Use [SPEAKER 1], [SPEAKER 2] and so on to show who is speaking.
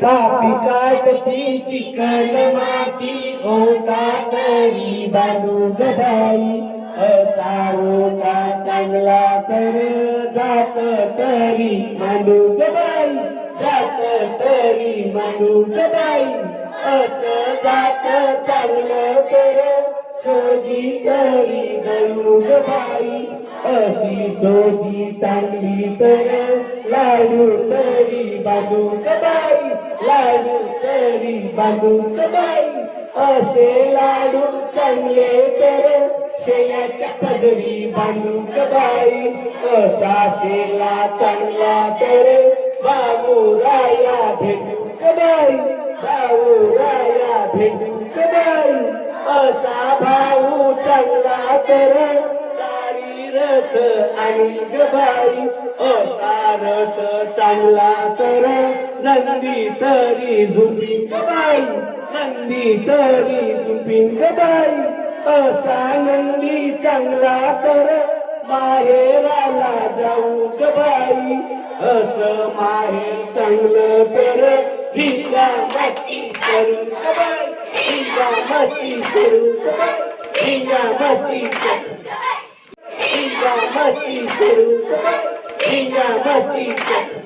[SPEAKER 1] कापी काटची chicken माती होता तरी बांधू गदाई असा होता चांगला तर जात तरी मांडू गदाई जात तरी मांडू गदाई असं जात चांगलं तर सोजी तरी गळू गदाई अशी सोजी चांगली तर लाडू तरी बालू गदाई लाडू तरी बांधू गबाई असे लाडू चांगले तर शेळ्याच्या पदरी बांधू बाई. असा शेला चांगला तर बाबूराया भेटू काबाई भाऊ राया भेटू गबाई असा भाऊ चांगला तर तारी रथ आणि गबाई असा रथ चांगला तर संधी तरी झुंबी गबाई संधी तरी झुंबी गबाई. असा नंदी चांगला तर माहेराला जाऊ गबाई. असं माहेर चांगलं तर हिंगा मस्ती करू गबाई. हिंगा मस्ती करू गबाई. हिंगा मस्ती करू हिंगा मस्ती करू गबाई. भिंगा मस्ती करू